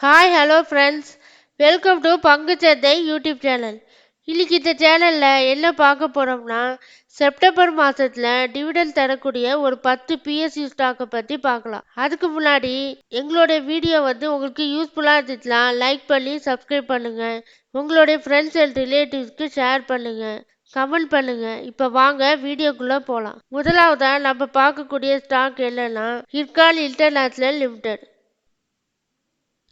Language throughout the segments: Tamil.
Hi hello friends welcome to பங்குச்சந்தை யூடியூப் சேனல் இன்னைக்கு இந்த சேனலில் என்ன பார்க்க போகிறோம்னா செப்டம்பர் மாதத்தில் டிவிடன் தரக்கூடிய ஒரு பத்து பிஎஸ்சி ஸ்டாக்கை பற்றி பார்க்கலாம். அதுக்கு முன்னாடி எங்களுடைய வீடியோ வந்து உங்களுக்கு யூஸ்ஃபுல்லாக இருந்துச்சுன்னா லைக் பண்ணி சப்ஸ்கிரைப் பண்ணுங்கள் உங்களுடைய ஃப்ரெண்ட்ஸ் அண்ட் ரிலேட்டிவ்ஸ்க்கு ஷேர் பண்ணுங்கள் கமெண்ட் பண்ணுங்க. இப்போ வாங்க வீடியோக்குள்ளே போகலாம் முதலாவதாக நம்ம பார்க்கக்கூடிய ஸ்டாக் என்னன்னா ஹிர்கால் இன்டர்நேஷனல் லிமிடெட்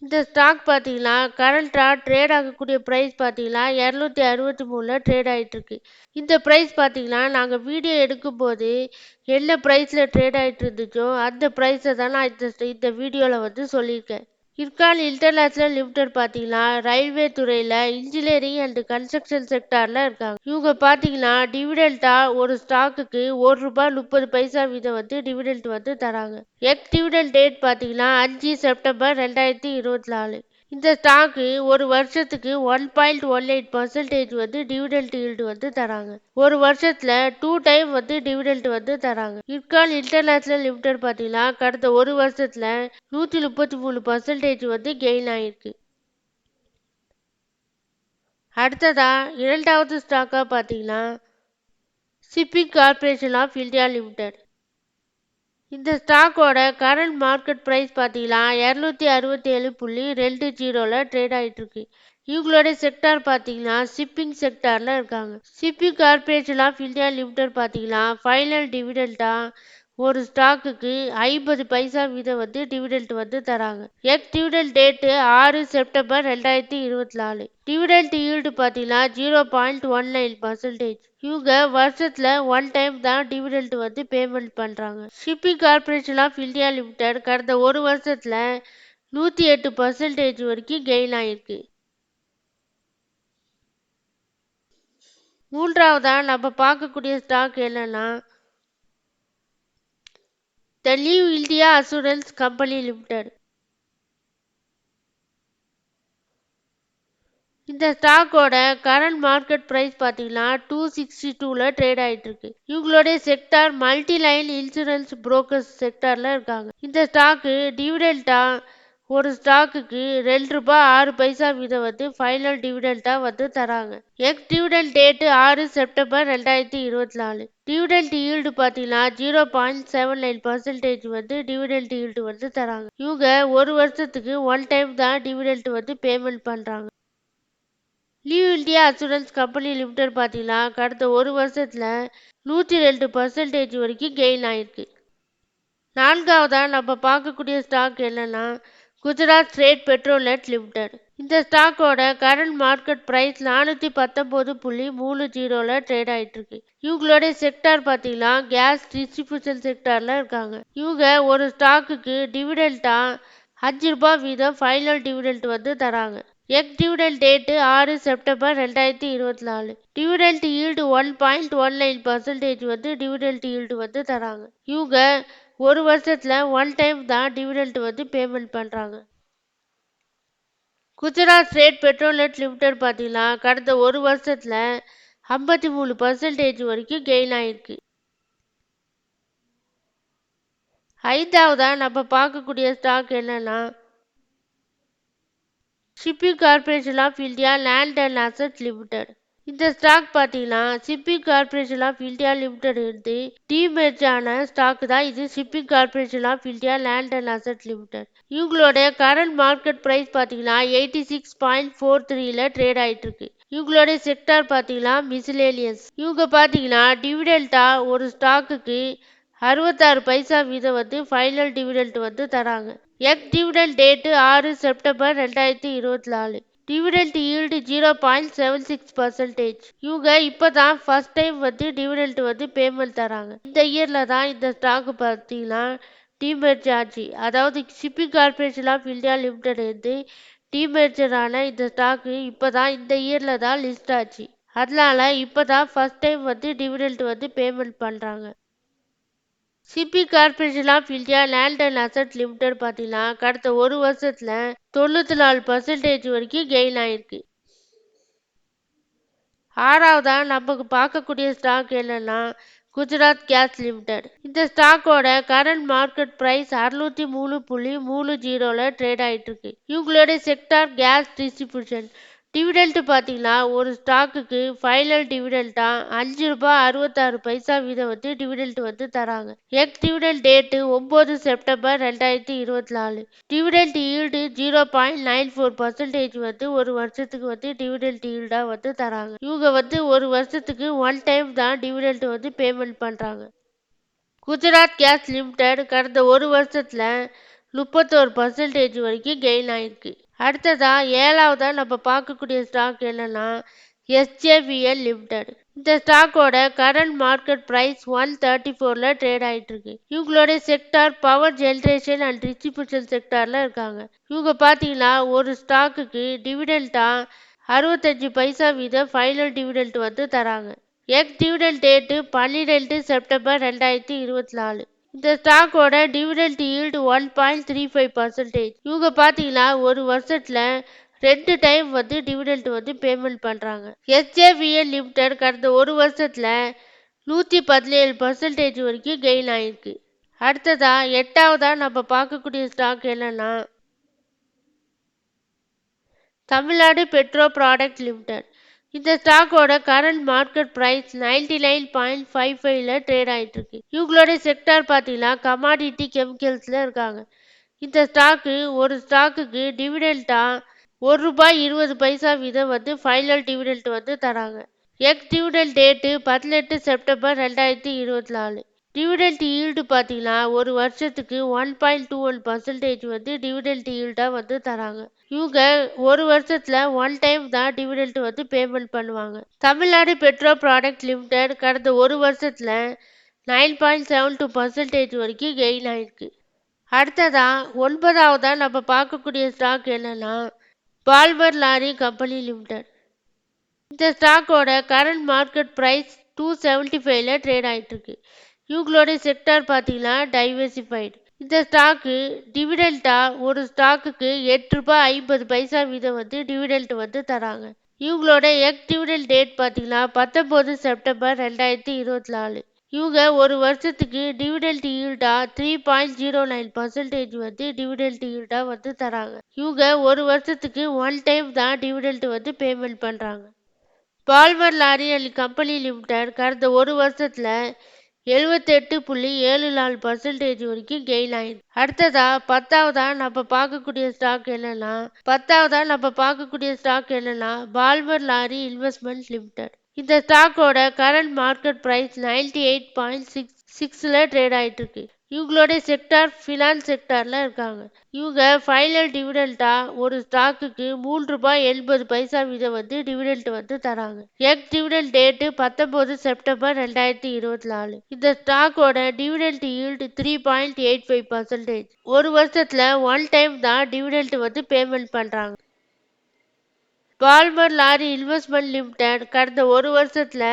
இந்த ஸ்டாக் பார்த்தீங்கன்னா கரண்ட்டாக ட்ரேட் ஆகக்கூடிய ப்ரைஸ் பார்த்தீங்கன்னா இரநூத்தி அறுபத்தி மூணில் ட்ரேட் ஆகிட்டுருக்கு இந்த ப்ரைஸ் பார்த்தீங்கன்னா நாங்கள் வீடியோ எடுக்கும்போது என்ன ப்ரைஸில் ட்ரேட் ஆகிட்டு இருந்துச்சோ அந்த ப்ரைஸை தான் நான் இந்த இந்த வீடியோவில் வந்து சொல்லியிருக்கேன். இர்கான் இன்டர்நேஷனல் லிமிடெட் பார்த்தீங்கன்னா ரயில்வே துறையில் இன்ஜினியரிங் அண்ட் கன்ஸ்ட்ரக்ஷன் செக்டாரில் இருக்காங்க. இவங்க பார்த்தீங்கன்னா டிவிடெண்டாக ஒரு ஸ்டாக்குக்கு ஒரு ரூபாய் முப்பது பைசா வீதம் வந்து டிவிடெண்ட் வந்து தராங்க. எக் டிவிடெண்ட் டேட் பார்த்தீங்கன்னா அஞ்சு செப்டம்பர் ரெண்டாயிரத்தி இருபத்தி நாலு. இந்த ஸ்டாக்கு ஒரு வருஷத்துக்கு one point one eight percentage வந்து டிவிடெண்ட் ஈல்டு வந்து தராங்க. ஒரு வருஷத்தில் டூ டைம் வந்து டிவிடெண்ட் வந்து தராங்க. இட்கால் இன்டர்நேஷனல் லிமிடெட் பார்த்தீங்கன்னா கடந்த ஒரு வருஷத்தில் நூற்றி முப்பத்தி மூணு பர்சன்டேஜ் வந்து கெயின் ஆகிருக்கு அடுத்ததா இரண்டாவது ஸ்டாக்காக பார்த்தீங்கன்னா shipping corporation of India limited இந்த ஸ்டாக்கோட கரண்ட் மார்க்கெட் ப்ரைஸ் பார்த்தீங்கன்னா இரநூத்தி அறுபத்தி ஏழு புள்ளி ரெண்டு ஜீரோவில் ட்ரேட் ஆகிட்டுருக்கு இவங்களோட செக்டார் பார்த்தீங்கன்னா ஷிப்பிங் செக்டாரில் இருக்காங்க. Shipping corporation of India limited பார்த்தீங்கன்னா ஃபைனல் டிவிடெண்டாக ஒரு ஸ்டாக்குக்கு ஐம்பது பைசா வீதம் வந்து டிவிடெண்ட் வந்து தராங்க. எக் டிவிடெண்ட் டேட்டு ஆறு செப்டம்பர் ரெண்டாயிரத்தி இருபத்தி நாலு. டிவிடெண்ட் ஈல்டு பார்த்தீங்கன்னா zero point one nine percentage இவங்க வருஷத்தில் ஒன் டைம் தான் டிவிடெண்ட் வந்து பேமெண்ட் பண்ணுறாங்க shipping corporation of India limited கடந்த ஒரு வருஷத்தில் நூற்றி எட்டு பர்சன்டேஜ் வரைக்கும் கெயின் ஆகிருக்கு மூன்றாவதாக நம்ம பார்க்கக்கூடிய ஸ்டாக் என்னன்னா the new India assurance company limited. இந்த ஸ்டாக்கோட கரண்ட் மார்க்கெட் ப்ரைஸ் பார்த்தீங்கன்னா டூ சிக்ஸ்டி டூவில் ட்ரேட் ஆகிட்டு இருக்கு இவங்களுடைய sector multi line insurance brokers செக்டாரில் இருக்காங்க. இந்த ஸ்டாக்கு டிவிடெண்ட்டாக ஒரு ஸ்டாக்குக்கு ரெண்டு ரூபாய் ஆறு பைசா வீதம் வந்து ஃபைனல் டிவிடெண்டாக வந்து தராங்க. எக்ஸ் டிவிடெண்ட் டேட்டு ஆறு செப்டம்பர் ரெண்டாயிரத்தி இருபத்தி நாலு. டிவிடெண்ட் ஈல்டு பார்த்தீங்கன்னா zero point seven nine percentage வந்து டிவிடெண்ட் ஈல்டு வந்து தராங்க. இவங்க ஒரு வருஷத்துக்கு ஒன் டைம் தான் டிவிடெண்ட் வந்து பேமெண்ட் பண்ணுறாங்க new India assurance company limited பார்த்தீங்கன்னா கடந்த ஒரு வருஷத்தில் நூற்றி ரெண்டு பர்சன்டேஜ் வரைக்கும் கெயின் ஆயிருக்கு. நான்காவதாக நம்ம பார்க்கக்கூடிய ஸ்டாக் என்னென்னா குஜராத் ஸ்டேட் பெட்ரோலெட் லிமிடெட் இந்த ஸ்டாக்கோட கரண்ட் மார்க்கெட் ப்ரைஸ் நானூற்றி பத்தொம்போது புள்ளி மூணு ஜீரோவில் ட்ரேட் ஆகிட்டு இருக்கு இவங்களுடைய செக்டார் பார்த்தீங்கன்னா கேஸ் டிஸ்ட்ரிபியூஷன் செக்டாரில் இருக்காங்க. இவங்க ஒரு ஸ்டாக்குக்கு டிவிடெண்ட்டாக அஞ்சு ரூபாய் வீதம் ஃபைனல் டிவிடெண்ட் வந்து தராங்க. எக் டிவிடெண்ட் டேட்டு ஆறு செப்டம்பர் ரெண்டாயிரத்தி இருபத்தி நாலு. Dividend yield one point one nine percentage வந்து டிவிடெண்ட் ஈல்டு வந்து தராங்க. இவங்க ஒரு வருஷத்தில் ஒன் டைம் தான் டிவிடெண்ட் வந்து பேமெண்ட் பண்ணுறாங்க குஜராத் ஸ்டேட் பெட்ரோலியட் லிமிடெட் பார்த்தீங்கன்னா கடந்த ஒரு வருஷத்தில் ஐம்பத்தி மூணு பர்சன்டேஜ் வரைக்கும் கெயின் ஆகிருக்கு ஐந்தாவதாக நம்ம பார்க்கக்கூடிய ஸ்டாக் என்னென்னா shipping corporation of India land and asset limited இந்த ஸ்டாக் பார்த்தீங்கன்னா shipping corporation of India limited இருந்து டீமேஜ் ஆன ஸ்டாக் தான் இது. Shipping corporation of India land and asset limited இவங்களோட கரண்ட் மார்க்கெட் ப்ரைஸ் பார்த்தீங்கன்னா எயிட்டி சிக்ஸ் பாயிண்ட் ஃபோர் த்ரீல ட்ரேட் ஆகிட்டு இருக்கு இவங்களுடைய செக்டார் பார்த்தீங்கன்னா மிசிலேனியஸ் இவங்க பார்த்தீங்கன்னா டிவிடெல்டா ஒரு ஸ்டாக்குக்கு அறுபத்தாறு பைசா வீதம் வந்து ஃபைனல் டிவிடெண்ட் வந்து தராங்க. எக் டிவிடெண்ட் டேட்டு ஆறு செப்டம்பர் ரெண்டாயிரத்தி இருபத்தி நாலு. Dividend yield zero point seven six percentage. இவங்க இப்போ தான் ஃபர்ஸ்ட் டைம் வந்து டிவிடெண்ட் வந்து பேமெண்ட் தராங்க. இந்த இயரில் தான் இந்த ஸ்டாக் பார்த்தீங்கன்னா டிமெர்ஜ் ஆச்சு. அதாவது shipping corporation of India limited வந்து டிமெர்ஜரான இந்த ஸ்டாக்கு இப்போ தான் இந்த இயரில் தான் லிஸ்ட் ஆச்சு. அதனால இப்போ தான் ஃபர்ஸ்ட் டைம் வந்து டிவிடெண்ட் வந்து பேமெண்ட் பண்ணுறாங்க CP corporation of India land and asset limited பார்த்தீங்கன்னா கடந்த ஒரு வருஷத்தில் தொண்ணூற்றி நாலு பர்சன்டேஜ் வரைக்கும் கெயின் ஆயிருக்கு. ஆறாவதா நமக்கு பார்க்கக்கூடிய ஸ்டாக் என்னன்னா குஜராத் கேஸ் லிமிடெட். இந்த ஸ்டாக்கோட கரண்ட் மார்க்கெட் பிரைஸ் அறுநூத்தி மூணு புள்ளி மூணு ஜீரோல ட்ரேட் ஆயிட்டு இருக்கு. இவங்களுடைய செக்டார் கேஸ் டிஸ்ட்ரிபியூஷன் டிவிடெண்ட் பார்த்தீங்கன்னா ஒரு ஸ்டாக்குக்கு ஃபைனல் டிவிடெண்டா அஞ்சு ரூபாய் அறுபத்தாறு பைசா வீதம் வந்து டிவிடெண்ட் வந்து தராங்க. எக்ஸ் டிவிடெண்ட் டேட்டு ஒம்பது செப்டம்பர் ரெண்டாயிரத்தி இருபத்தி நாலு. Dividend yield zero point nine four percentage வந்து ஒரு வருஷத்துக்கு வந்து டிவிடெண்ட் ஈல்டாக வந்து தராங்க. இவங்க வந்து ஒரு வருஷத்துக்கு ஒன் டைம் தான் டிவிடெண்ட் வந்து பேமெண்ட் பண்ணுறாங்க குஜராத் கேஸ் லிமிடெட் கடந்த ஒரு வருஷத்தில் முப்பத்தோரு பர்சன்டேஜ் வரைக்கும் கெயின் ஆயிருக்கு. அடுத்ததாக ஏழாவதாக நம்ம பார்க்கக்கூடிய ஸ்டாக் என்னென்னா எஸ்ஜேவிஎல் லிமிடெட் இந்த ஸ்டாக்கோட current market price one thirty ஃபோரில் ட்ரேட் ஆகிட்டுருக்கு இவங்களுடைய sector power generation and distribution செக்டாரில் இருக்காங்க. இவங்க பார்த்தீங்கன்னா ஒரு ஸ்டாக்குக்கு டிவிடெண்ட்டாக அறுபத்தஞ்சு பைசா வீதம் ஃபைனல் டிவிடெண்ட் வந்து தராங்க. எக் டிவிடெண்ட் டேட்டு பன்னிரெண்டு செப்டம்பர் ரெண்டாயிரத்தி இருபத்தி நாலு. இந்த ஸ்டாக்கோட dividend yield one point three five percentage இவங்க பார்த்தீங்கன்னா ஒரு வருஷத்தில் ரெண்டு டைம் வந்து டிவிடெண்ட் வந்து பேமெண்ட் பண்ணுறாங்க எஸ்ஜேவிஎல் லிமிடெட் கடந்த ஒரு வருஷத்தில் நூற்றி பதினேழு பர்சன்டேஜ் வரைக்கும் கெயின் ஆயிருக்கு. அடுத்ததாக எட்டாவதாக நம்ம பார்க்கக்கூடிய ஸ்டாக் என்னன்னா தமிழ்நாடு பெட்ரோ ப்ராடக்ட் லிமிடெட் இந்த ஸ்டாக்கோட current market price ninety nine point five ஃபைவ்ல ட்ரேட் ஆகிட்டு இருக்கு இவங்களுடைய செக்டார் பார்த்தீங்கன்னா கமாடிட்டி கெமிக்கல்ஸ்ல இருக்காங்க. இந்த ஸ்டாக்கு ஒரு ஸ்டாக்குக்கு டிவிடெண்டா ஒரு ரூபாய் இருபது பைசா வீதம் வந்து ஃபைனல் டிவிடெண்ட் வந்து தராங்க. எக்ஸ் டிவிடெண்ட் டேட்டு பதினெட்டு செப்டம்பர் ரெண்டாயிரத்தி இருபத்தி நாலு. டிவிடெண்ட் ஈல்டு பார்த்தீங்கன்னா ஒரு வருஷத்துக்கு one point two one percentage வந்து டிவிடெண்ட் ஈல்டாக வந்து தராங்க. இவங்க ஒரு வருஷத்தில் ஒன் டைம் தான் டிவிடெண்ட் வந்து பேமெண்ட் பண்ணுவாங்க. தமிழ்நாடு பெட்ரோ ப்ராடக்ட் லிமிடெட் கடந்த ஒரு வருஷத்தில் nine point seven two percentage வரைக்கும் கெயின் ஆயிருக்கு. அடுத்ததாக ஒன்பதாவதாக நம்ம பார்க்கக்கூடிய ஸ்டாக் என்னென்னா பால்மர் லாரி கம்பெனி லிமிடெட் இந்த ஸ்டாக்கோட current market price two seventy ஃபைவ்ல ட்ரேட் ஆகிட்டுருக்கு இவங்களோட இவங்களுடைய செக்டார் பார்த்தீங்கன்னா டைவர்சிஃபைடு இந்த ஸ்டாக்கு டிவிடெண்டா ஒரு ஸ்டாக்குக்கு எட்டு ரூபாய் ஐம்பது பைசா வீதம் வந்து டிவிடெண்ட் வந்து தராங்க. இவங்களோட எக் டிவிடெண்ட் டேட் பார்த்தீங்கன்னா பத்தொம்போது செப்டம்பர் ரெண்டாயிரத்தி இருபத்தி நாலு. இவங்க ஒரு வருஷத்துக்கு dividend ஈல்டா three point zero nine percentage வந்து டிவிடெண்ட் ஈல்டா வந்து தராங்க. இவங்க ஒரு வருஷத்துக்கு ஒன் டைம் தான் டிவிடெண்ட் வந்து பேமெண்ட் பண்ணுறாங்க Balmer Lawrie and company limited கடந்த ஒரு வருஷத்தில் எழுபத்தெட்டு புள்ளி ஏழு நாலு பர்சன்டேஜ் வரைக்கும் கெயின் ஆயிருக்கு அடுத்ததா பத்தாவதா நம்ம பார்க்கக்கூடிய ஸ்டாக் என்னன்னா பத்தாவதா நம்ம பார்க்கக்கூடிய ஸ்டாக் என்னன்னா பால்வர் லாரி இன்வெஸ்ட்மெண்ட் லிமிடெட் இந்த ஸ்டாக்கோட current market price ninety eight point six சிக்ஸில் ட்ரேட் ஆகிட்டு இருக்கு. இவங்களுடைய செக்டார் ஃபினான்ஸ் செக்டாரில் இருக்காங்க. இவங்க ஃபைனல் டிவிடெண்டா ஒரு ஸ்டாக்குக்கு மூன்று ரூபாய் எண்பது பைசா வீதம் வந்து டிவிடெண்ட் வந்து தராங்க. எக்ஸ் டிவிடெண்ட் டேட்டு பத்தொம்போது செப்டம்பர் ரெண்டாயிரத்தி இருபத்தி நாலு. இந்த ஸ்டாக்கோட dividend yield three point eight five percentage ஒரு வருஷத்தில் ஒன் டைம் தான் டிவிடெண்ட் வந்து பேமெண்ட் பண்ணுறாங்க பால்மர் லாரி இன்வெஸ்ட்மெண்ட் லிமிடெட் கடந்த ஒரு வருஷத்தில்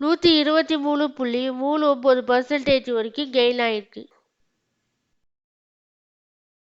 நூற்றி இருபத்தி மூணு புள்ளி மூணு ஒம்பது பர்சன்டேஜ் வரைக்கும் கெயின் ஆயிருக்கு.